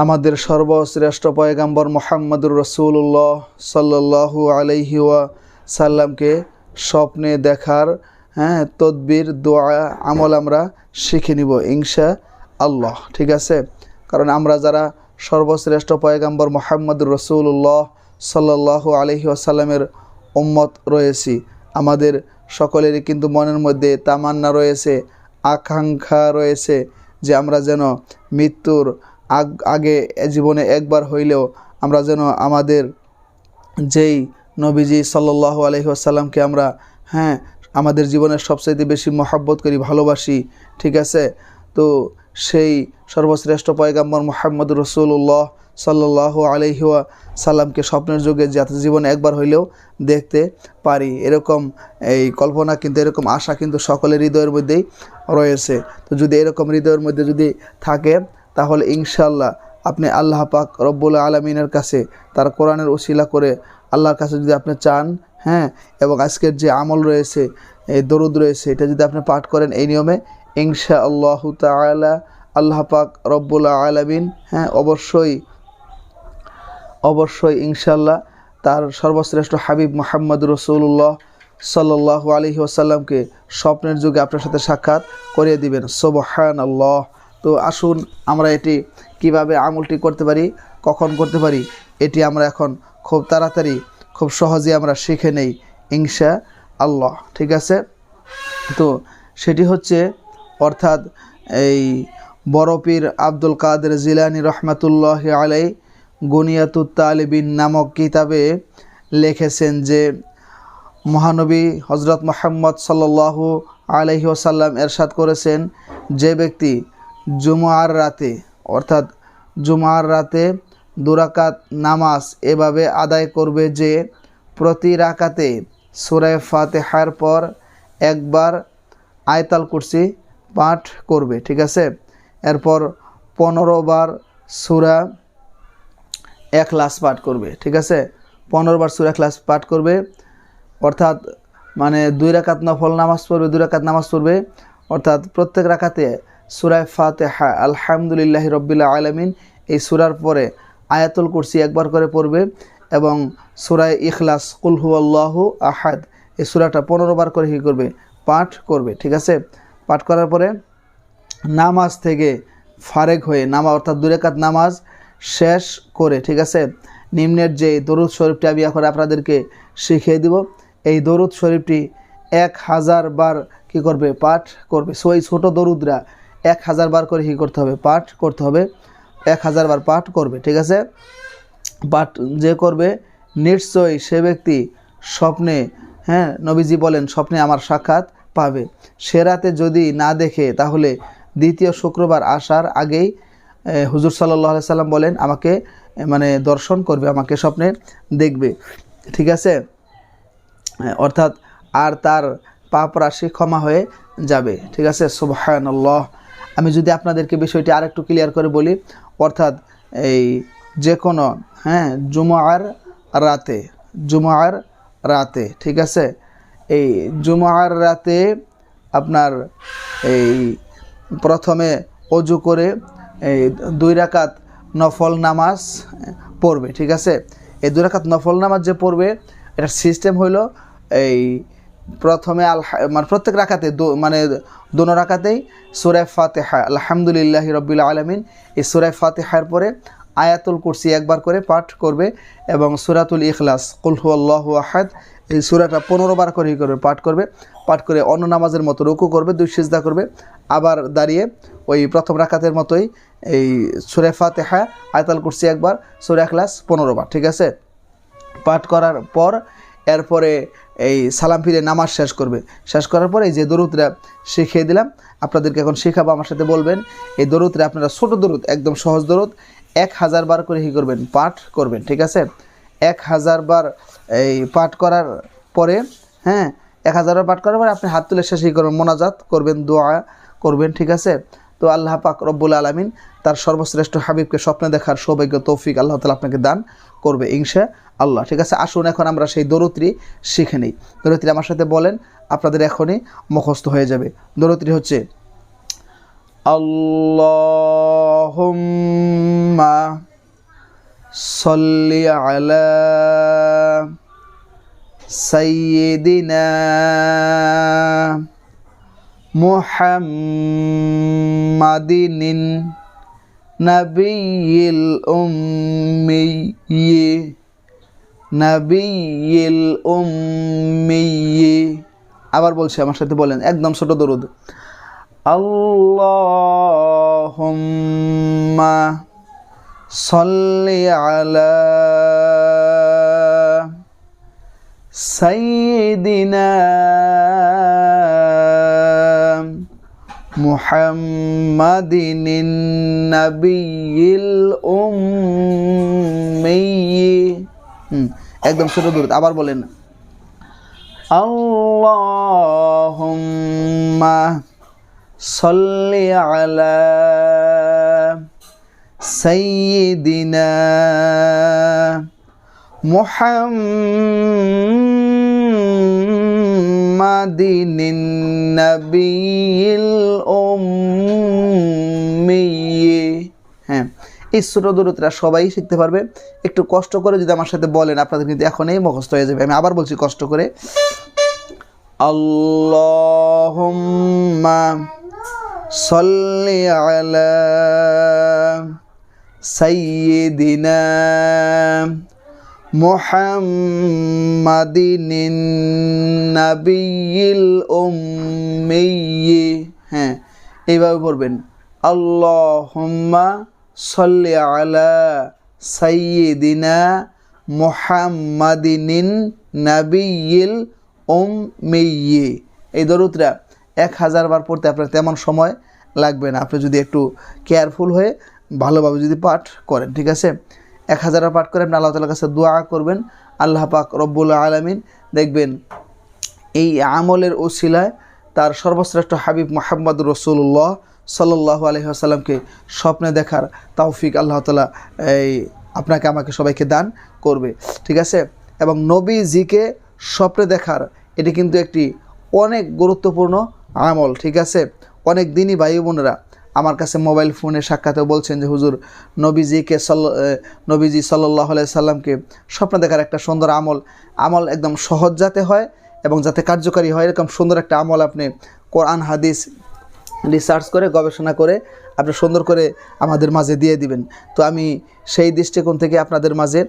আমাদের সর্বশ্রেষ্ঠ পয়গাম্বর মোহাম্মদুর রসুল্লাহ সাল্লাহু আলাইহি ওয়া সাল্লামকে স্বপ্নে দেখার হ্যাঁ তদবির, দোয়া, আমল আমরা শিখে নিব ইনশা আল্লাহ ঠিক আছে? কারণ আমরা যারা সর্বশ্রেষ্ঠ পয়গাম্বর মোহাম্মদুর রসুল্লাহ সাল্লাহু আলহি আসাল্লামের উম্মত রয়েছি, আমাদের সকলেরই কিন্তু মনের মধ্যে তামান্না রয়েছে, আকাঙ্ক্ষা রয়েছে যে আমরা যেন মৃত্যুর আগ, আগে জীবনে একবার হইলেও আমরা যেন আমাদের যেই নবীজি সাল্লাহ আলহি আসাল্লামকে আমরা হ্যাঁ আমাদের জীবনের সবচাইতে বেশি মহাব্বত করি, ভালোবাসি, ঠিক আছে? তো সেই সর্বশ্রেষ্ঠ পয়গাম্বর মোহাম্মদ রসুল্লাহ সাল্লাহ আলহিয়া সাল্লামকে স্বপ্নের যুগে যাতে জীবনে একবার হইলেও দেখতে পারি। এরকম এই কল্পনা কিন্তু, এরকম আশা কিন্তু সকলের হৃদয়ের মধ্যেই রয়েছে। তো যদি এরকম হৃদয়ের মধ্যে যদি থাকে তাহলে ইনশাল্লাহ আপনি আল্লাহ পাক রব্বুল আলমিনের কাছে তার কোরআনের ওসিলা করে আল্লাহর কাছে যদি আপনি চান হ্যাঁ এবং আজকের যে আমল রয়েছে, এই দরুদ রয়েছে, এটা যদি আপনি পাঠ করেন এই নিয়মে ইনশা আল্লাহ তালা আল্লাহ পাক রব্বুল আলমিন হ্যাঁ অবশ্যই অবশ্যই ইনশাল্লাহ তার সর্বশ্রেষ্ঠ হাবিব মোহাম্মদ রসুল্লাহ সাল্লাহ আলহি আসাল্লামকে স্বপ্নের যুগে আপনার সাথে সাক্ষাৎ করিয়ে দিবেন। সোবহান আল্লাহ তো আসুন আমরা এটি কীভাবে আমলটি করতে পারি, কখন করতে পারি, এটি আমরা এখন খুব তাড়াতাড়ি, খুব সহজে আমরা শিখে নেই ইংসা আল্লাহ ঠিক আছে? তো সেটি হচ্ছে, অর্থাৎ এই বরপীর আব্দুল কাদের জিলানি রহমাতুল্লাহ আলাই গুনিয়াতুত নামক কিতাবে লিখেছেন যে, মহানবী হজরত মোহাম্মদ সাল্লাহ আলহি ওসাল্লাম এরশাদ করেছেন, যে ব্যক্তি জুমার রাতে, অর্থাৎ জুমার রাতে দুরাকাত নামাজ এভাবে আদায় করবে যে প্রতি রাকাতে সুরায় ফাতেহার পর একবার আয়তাল কুরসি পাঠ করবে, ঠিক আছে? এরপর পনেরো বার সুরা এক লাস পাঠ করবে, ঠিক আছে? পনেরো বার সুরা ক্লাস পাঠ করবে, অর্থাৎ মানে দুই রাকাত নফল নামাজ পড়বে, দুই রাকাত নামাজ পড়বে, অর্থাৎ প্রত্যেক রাকাতে সুরায় ফাতেহা, আলহামদুলিল্লাহ রব্বিল্লা আলমিন, এই সুরার পরে আয়াতুল কুরসি একবার করে পড়বে এবং সুরায় ইখলাস কুলহু আল্লাহ আহাদ, এই সুরাটা পনেরো বার করে কী করবে? পাঠ করবে, ঠিক আছে? পাঠ করার পরে নামাজ থেকে ফারেক হয়ে নামা, অর্থাৎ দুরেকাত নামাজ শেষ করে, ঠিক আছে? নিম্নের যে দরুদ শরীফটি আমি এখন আপনাদেরকে শিখিয়ে দিব, এই দরুদ শরীফটি এক হাজার বার কি করবে? পাঠ করবে। সো এই ছোটো দরুদরা এক হাজার বার করে কী করতে হবে, পাঠ করতে হবে, এক হাজার বার পাঠ করবে, ঠিক আছে? পাঠ যে করবে, নিশ্চয়ই সে ব্যক্তি স্বপ্নে হ্যাঁ নবীজি বলেন, স্বপ্নে আমার সাক্ষাৎ পাবে। সে রাতে যদি না দেখে, তাহলে দ্বিতীয় শুক্রবার আসার আগেই হুজুর সাল্লাহ সাল্লাম বলেন, আমাকে মানে দর্শন করবে, আমাকে স্বপ্নে দেখবে, ঠিক আছে? অর্থাৎ আর তার পাপ রাশি ক্ষমা হয়ে যাবে, ঠিক আছে? আল্লাহ আমি যদি আপনাদেরকে বিষয়টি আরেকটু ক্লিয়ার করে বলি, অর্থাৎ এই যে কোনো হ্যাঁ জুমার রাতে জুমার রাতে, ঠিক আছে? এই জুমার রাতে আপনার এই প্রথমে অজু করে এই দুই রাকাত নফল নামাজ পড়বে, ঠিক আছে? এই দুই রাকাত নফল নামাজ যে পড়বে, এটার সিস্টেম হইল এই প্রথমে আল মানে প্রত্যেক রাখাতে মানে দোনো রাখাতেই সুরায় ফাতেহা, আলহামদুলিল্লাহ রবিল্লা আলমিন, এই সুরায় ফাতেহার পরে আয়াতুল কুরসি একবার করে পাঠ করবে এবং সুরাতুল ইখলাস কুলহু আল্লাহ আহাদ, এই সুরাটা পনেরো বার করে করবে, পাঠ করবে। পাঠ করে অন্য নামাজের মতো রুকু করবে দুই সিজদা করবে। আবার দাঁড়িয়ে ওই প্রথম রাখাতের মতোই এই সুরে ফাতেহা, আয়াতুল কুরসি একবার, সুরা ইখলাস পনেরো বার, ঠিক আছে? পাঠ করার পর, এরপরে এই সালাম ফিরে নামাজ শেষ করবে। শেষ করার পরে এই যে দরুদরা শিখিয়ে দিলাম, আপনাদেরকে এখন শেখাবো, আমার সাথে বলবেন, এই দরুদরা আপনারা ছোটো দরুদ, একদম সহজ দরুদ, এক হাজার বার করে কী করবেন, পাঠ করবেন, ঠিক আছে? এক হাজার বার এই পাঠ করার পরে হ্যাঁ এক হাজার বার পাঠ করার পরে আপনি হাত তুলে শেষই করবেন, মোনাজাত করবেন, দোয়া করবেন, ঠিক আছে? তো আল্লাহ পাক রব্বুল আলমিন তার সর্বশ্রেষ্ঠ হাবিবকে স্বপ্নে দেখার সৌভাগ্য তৌফিক আল্লাহ তালা আপনাকে দান করবে ইংশা আল্লাহ ঠিক আছে আসুন এখন আমরা সেই দরুত্রি শিখে নিই দরুত্রি আমার সাথে বলেন আপনাদের এখনই মুখস্থ হয়ে যাবে দরুত্রি হচ্ছে আল্লাহুম্মা صل على سيدنا মুহাম্মাদিনিন নবীল উম্মি নবীল উম্মি আবার বলছি আমার সাথে বলেন, একদম ছোট দরুদ। আল্লাহুম্মা সাল্লি আলা সাইয়্যিদিনা محمد النبي الأمي হুম, একদম ছোট দূর আবার বলেন আল্লাহুম্মা সাল্লি আলা سيدنا محمد النبي الأمي হ্যাঁ এই ছোট দূরত্বটা সবাই শিখতে পারবে একটু কষ্ট করে যদি আমার সাথে বলেন আপনাদের কিন্তু এখনই মুখস্থ হয়ে যাবে আমি আবার বলছি কষ্ট করে আল্লাহুম্মা সাল্লি আলা سيدنا محمد النبي الأمي হ্যাঁ এইভাবে পড়বেন আল্লাহুম্মা সাল্লি আলা সাইয়্যিদিনা মুহাম্মাদিনিন নাবিয়িল উম্মিয়্যি এই দরুদটা এক হাজার বার পড়তে আপনার তেমন সময় লাগবে না আপনি যদি একটু কেয়ারফুল হয়ে ভালোভাবে যদি পাঠ করেন ঠিক আছে এক হাজার পাঠ করে আপনি আল্লাহ তালার কাছে দোয়া করবেন। আল্লাহ পাক রব্বুল আলমিন দেখবেন, এই আমলের ওসিলায় তার সর্বশ্রেষ্ঠ হাবিব মোহাম্মদ রসুল্লাহ সাল্লাহ আলহিহাসাল্লামকে স্বপ্নে দেখার তৌফিক আল্লাহ তালা এই আপনাকে, আমাকে সবাইকে দান করবে। ঠিক আছে? এবং নবীজিকে স্বপ্নে দেখার এটি কিন্তু একটি অনেক গুরুত্বপূর্ণ আমল। ঠিক আছে? অনেক দিনই ভাই বোনেরা আমার কাছে মোবাইল ফোনে সাক্ষাতেও বলছেন যে, হুজুর, নবীজিকে সল নবীজি সাল্লাহ সাল্লামকে স্বপ্ন দেখার একটা সুন্দর আমল আমল একদম সহজ যাতে হয় এবং যাতে কার্যকারী হয়, এরকম সুন্দর একটা আমল আপনি কোরআন, হাদিস রিসার্চ করে, গবেষণা করে আপনি সুন্দর করে আমাদের মাঝে দিয়ে দিবেন। তো আমি সেই দৃষ্টিকোণ থেকে আপনাদের মাঝে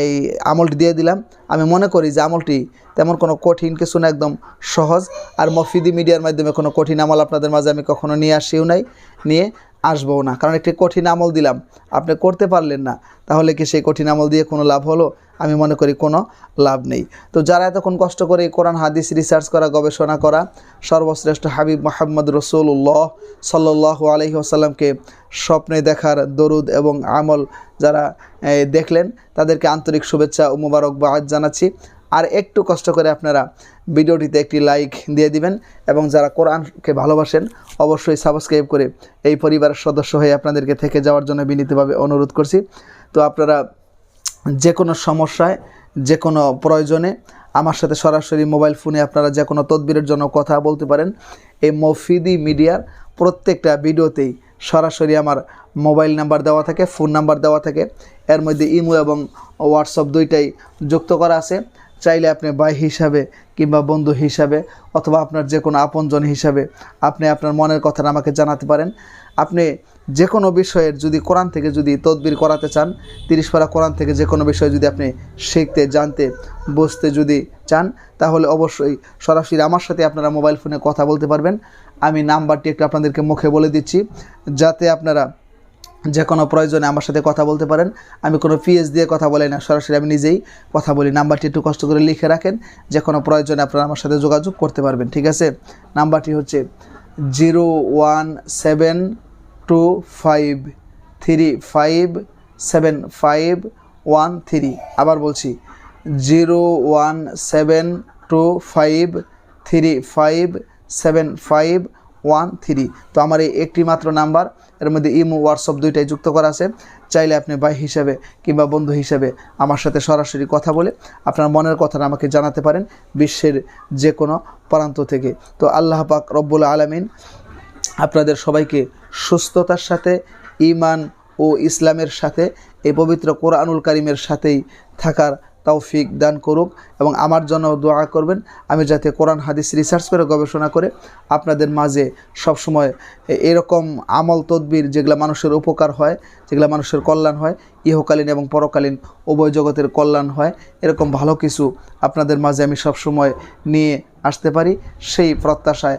এই আমলটি দিয়ে দিলাম। আমি মনে করি যে আমলটি তেমন কোনো কঠিন কিছু না, একদম সহজ। আর মফিদি মিডিয়ার মাধ্যমে কোনো কঠিন আমল আপনাদের মাঝে আমি কখনো নিয়ে আসিও নাই, নিয়ে আসবও না। কারণ একটি কঠিন আমল দিলাম, আপনি করতে পারলেন না। তাহলে কি সেই কঠিন আমল দিয়ে কোনো লাভ হলো? আমি মনে করি কোনো লাভ নেই। তো যারা এতক্ষণ কষ্ট করে কোরআন, হাদিস রিসার্চ করা, গবেষণা করা, সর্বশ্রেষ্ঠ হাবিব মোহাম্মদ রসুল্লাহ সাল্লাহ আলহি আসাল্লামকে স্বপ্নে দেখার দরুদ এবং আমল যারা দেখলেন, তাদেরকে আন্তরিক শুভেচ্ছা ও মুবারকবাদ জানাচ্ছি। আর একটু কষ্ট করে আপনারা ভিডিওটিতে একটি লাইক দিয়ে দিবেন এবং যারা কোরআনকে ভালোবাসেন, অবশ্যই সাবস্ক্রাইব করে এই পরিবারের সদস্য হয়ে আপনাদেরকে থেকে যাওয়ার জন্য বিনীতভাবে অনুরোধ করছি। তো আপনারা যে কোনো সমস্যায় যে কোনো প্রয়োজনে আমার সাথে সরাসরি মোবাইল ফোনে আপনারা যে কোনো তদবিরের জন্য কথা বলতে পারেন। এই মফিদি মিডিয়ার প্রত্যেকটা ভিডিওতেই সরাসরি আমার মোবাইল নাম্বার দেওয়া থাকে, ফোন নাম্বার দেওয়া থাকে। এর মধ্যে ইমো এবং হোয়াটসঅ্যাপ দুইটাই যুক্ত করা আছে। চাইলে আপনি ভাই হিসাবে কিংবা বন্ধু হিসাবে অথবা আপনার যে কোনো আপনজন হিসাবে আপনি আপনার মনের কথাটা আমাকে জানাতে পারেন। আপনি যে কোনো বিষয়ের যদি কোরআন থেকে যদি তদবির করাতে চান, তিরিশ পারা কোরআন থেকে যে কোনো বিষয় যদি আপনি শিখতে, জানতে, বুঝতে যদি চান, তাহলে অবশ্যই সরাসরি আমার সাথে আপনারা মোবাইল ফোনে কথা বলতে পারবেন। আমি নাম্বারটি একটু আপনাদেরকে মুখে বলে দিচ্ছি, যাতে আপনারা যে কোনো প্রয়োজনে আমার সাথে কথা বলতে পারেন। আমি কোনো পিএস দিয়ে কথা বলি না, সরাসরি আমি নিজেই কথা বলি। নাম্বারটি একটু কষ্ট করে লিখে রাখেন যে কোনো প্রয়োজনে আপনারা আমার সাথে যোগাযোগ করতে পারবেন, ঠিক আছে? নাম্বারটি হচ্ছে zero one seven two five three five seven five one three আবার বলছি zero one seven two five three five seven five one three তো আমার এই একটি মাত্র নাম্বার, এর মধ্যে ইমো, হোয়াটসঅ্যাপ দুইটাই যুক্ত করা আছে। চাইলে আপনি ভাই হিসেবে কিংবা বন্ধু হিসেবে আমার সাথে সরাসরি কথা বলে আপনার মনের কথাটা আমাকে জানাতে পারেন বিশ্বের যে কোনো প্রান্ত থেকে। তো আল্লাহ পাক রব্বুল আলমিন আপনাদের সবাইকে সুস্থতার সাথে ইমান ও ইসলামের সাথে এই পবিত্র কোরআনুল কারিমের সাথেই থাকার তৌফিক দান করুক এবং আমার জন্য দোয়া করবেন। আমি যাতে কোরআন, হাদিস রিসার্চ করে, গবেষণা করে আপনাদের মাঝে সবসময় এরকম আমল, তদবির যেগুলো মানুষের উপকার হয়, যেগুলো মানুষের কল্যাণ হয়, ইহকালীন এবং পরকালীন উভয় জগতের কল্যাণ হয়, এরকম ভালো কিছু আপনাদের মাঝে আমি সবসময় নিয়ে আসতে পারি। সেই প্রত্যাশায়